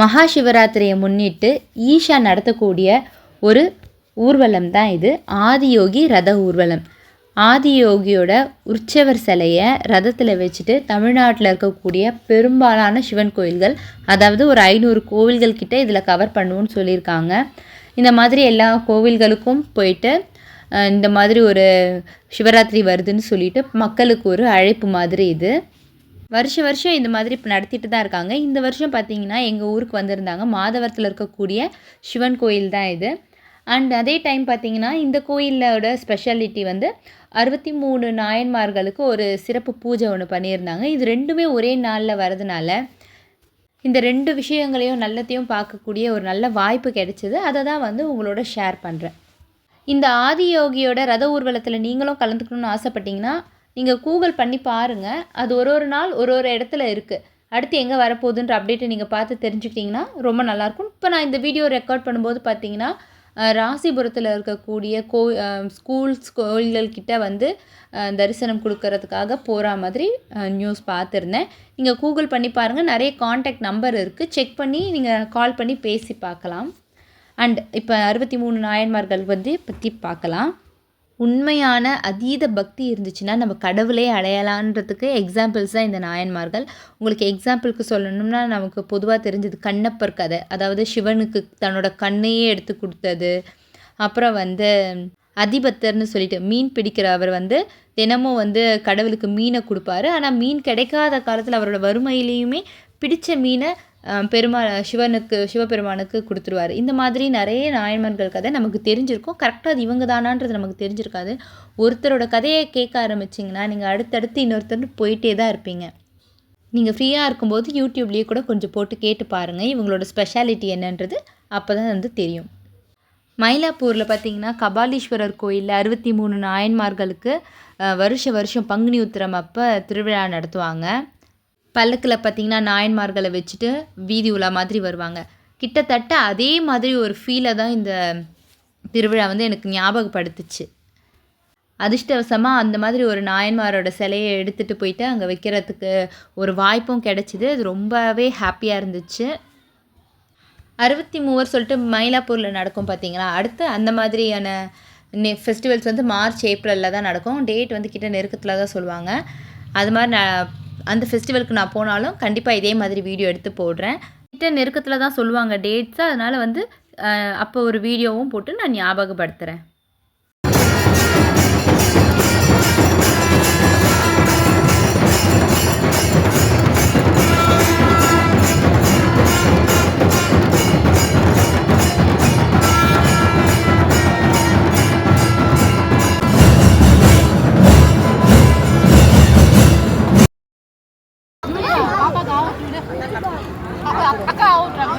மகா சிவராத்திரியை முன்னிட்டு ஈஷா நடத்தக்கூடிய ஒரு ஊர்வலம் தான் இது. ஆதியோகி ரத ஊர்வலம். ஆதியோகியோட உற்சவர் சிலையை ரதத்தில் வச்சுட்டு தமிழ்நாட்டில் இருக்கக்கூடிய பெரும்பாலான சிவன் கோயில்கள் அதாவது ஒரு ஐநூறு கோவில்கள் கிட்ட இதில் கவர் பண்ணுவோன்னு சொல்லியிருக்காங்க. இந்த மாதிரி எல்லா கோவில்களுக்கும் போயிட்டு இந்த மாதிரி ஒரு சிவராத்திரி வருதுன்னு சொல்லிட்டு மக்களுக்கு ஒரு அழைப்பு மாதிரி இது. வருஷ வருஷம் இந்த மாதிரி இப்போ நடத்திட்டு தான் இருக்காங்க. இந்த வருஷம் பார்த்தீங்கன்னா எங்கள் ஊருக்கு வந்திருந்தாங்க. மாதவரத்தில் இருக்கக்கூடிய சிவன் கோயில் தான் இது. அண்ட் அதே டைம் பார்த்தீங்கன்னா இந்த கோயிலோட ஸ்பெஷாலிட்டி வந்து அறுபத்தி மூணு நாயன்மார்களுக்கு ஒரு சிறப்பு பூஜை ஒன்று பண்ணியிருந்தாங்க. இது ரெண்டுமே ஒரே நாளில் வரதுனால இந்த ரெண்டு விஷயங்களையும் நல்லத்தையும் பார்க்கக்கூடிய ஒரு நல்ல வாய்ப்பு கிடைச்சிது. அதை தான் வந்து உங்களோட ஷேர் பண்ணுறேன் இந்த ஆதியோகியோட ரத ஊர்வலத்தில் நீங்களும் கலந்துக்கணும்னு ஆசைப்பட்டீங்கன்னா நீங்கள் கூகுள் பண்ணி பாருங்கள் அது ஒரு ஒரு நாள் ஒரு ஒரு இடத்துல இருக்குது அடுத்து எங்கே வரப்போகுதுன்ற அப்டேட்டை நீங்கள் பார்த்து தெரிஞ்சுக்கிட்டிங்கன்னா ரொம்ப நல்லாயிருக்கும். இப்போ நான் இந்த வீடியோ ரெக்கார்ட் பண்ணும்போது பார்த்தீங்கன்னா ராசிபுரத்தில் இருக்கக்கூடிய கோ ஸ்கூல்ஸ் கோயில்கள்கிட்ட வந்து தரிசனம் கொடுக்கறதுக்காக போகிற மாதிரி நியூஸ் பார்த்துருந்தேன். நீங்கள் கூகுள் பண்ணி பாருங்கள் நிறைய காண்டாக்ட் நம்பர் இருக்குது செக் பண்ணி நீங்கள் கால் பண்ணி பேசி பார்க்கலாம். அண்ட் இப்போ அறுபத்தி மூணு நாயன்மார்கள் வந்து பற்றி பார்க்கலாம். உண்மையான அதீத பக்தி இருந்துச்சுன்னா நம்ம கடவுளே அடையலான்றதுக்கு எக்ஸாம்பிள்ஸ் தான் இந்த நாயன்மார்கள். உங்களுக்கு எக்ஸாம்பிளுக்கு சொல்லணும்னா நமக்கு பொதுவாக தெரிஞ்சது கண்ணப்பர் கதை. அதாவது சிவனுக்கு தன்னோட கண்ணையே எடுத்து கொடுத்தது. அப்புறம் வந்து அதிபத்தர்னு சொல்லிட்டு மீன் பிடிக்கிற அவர் வந்து தினமும் வந்து கடவுளுக்கு மீனை கொடுப்பாரு. ஆனால் மீன் கிடைக்காத காலத்தில் அவரோட வறுமையிலையுமே பிடித்த மீனை பெருமா சிவனுக்கு சிவபெருமானுக்கு கொடுத்துருவாரு. இந்த மாதிரி நிறைய நாயன்மார்கள் கதை நமக்கு தெரிஞ்சிருக்கும். கரெக்டாக அது இவங்க தானான்றது நமக்கு தெரிஞ்சிருக்காது. ஒருத்தரோட கதையை கேட்க ஆரம்பிச்சிங்கன்னா நீங்கள் அடுத்தடுத்து இன்னொருத்தர் போயிட்டே தான் இருப்பீங்க. நீங்கள் ஃப்ரீயாக இருக்கும்போது யூடியூப்லேயே கூட கொஞ்சம் போட்டு கேட்டு பாருங்கள் இவங்களோட ஸ்பெஷாலிட்டி என்னன்றது அப்போ தான் வந்து தெரியும். மயிலாப்பூரில் பார்த்தீங்கன்னா கபாலீஸ்வரர் கோயிலில் அறுபத்தி மூணு நாயன்மார்களுக்கு வருஷ வருஷம் பங்குனி உத்திரம் அப்போ திருவிழா நடத்துவாங்க. பல்லக்கில் பார்த்தீங்கன்னா நாயன்மார்களை வச்சுட்டு வீதி உலா மாதிரி வருவாங்க. கிட்டத்தட்ட அதே மாதிரி ஒரு ஃபீலை தான் இந்த திருவிழா வந்து எனக்கு ஞாபகப்படுத்துச்சு. அதிர்ஷ்டவசமாக அந்த மாதிரி ஒரு நாயன்மாரோட சிலையை எடுத்துகிட்டு போயிட்டு அங்கே வைக்கிறதுக்கு ஒரு வாய்ப்பும் கிடைச்சிது. அது ரொம்பவே ஹாப்பியாக இருந்துச்சு. அறுபத்தி மூவர் சொல்லிட்டு மயிலாப்பூரில் நடக்கும் பார்த்தீங்களா அடுத்து அந்த மாதிரியான நெ ஃபெஸ்டிவல்ஸ் வந்து மார்ச் ஏப்ரலில் தான் நடக்கும். டேட் வந்து கிட்ட நெருக்கத்தில் தான் சொல்லுவாங்க. அது மாதிரி நான் அந்த ஃபெஸ்டிவலுக்கு நான் போனாலும் கண்டிப்பாக இதே மாதிரி வீடியோ எடுத்து போடுறேன். கிட்ட நெருக்கத்தில் தான் சொல்லுவாங்க டேட்ஸ் அதனால் வந்து அப்போ ஒரு வீடியோவும் போட்டு நான் ஞாபகப்படுத்துகிறேன் అక్క అవుతుంది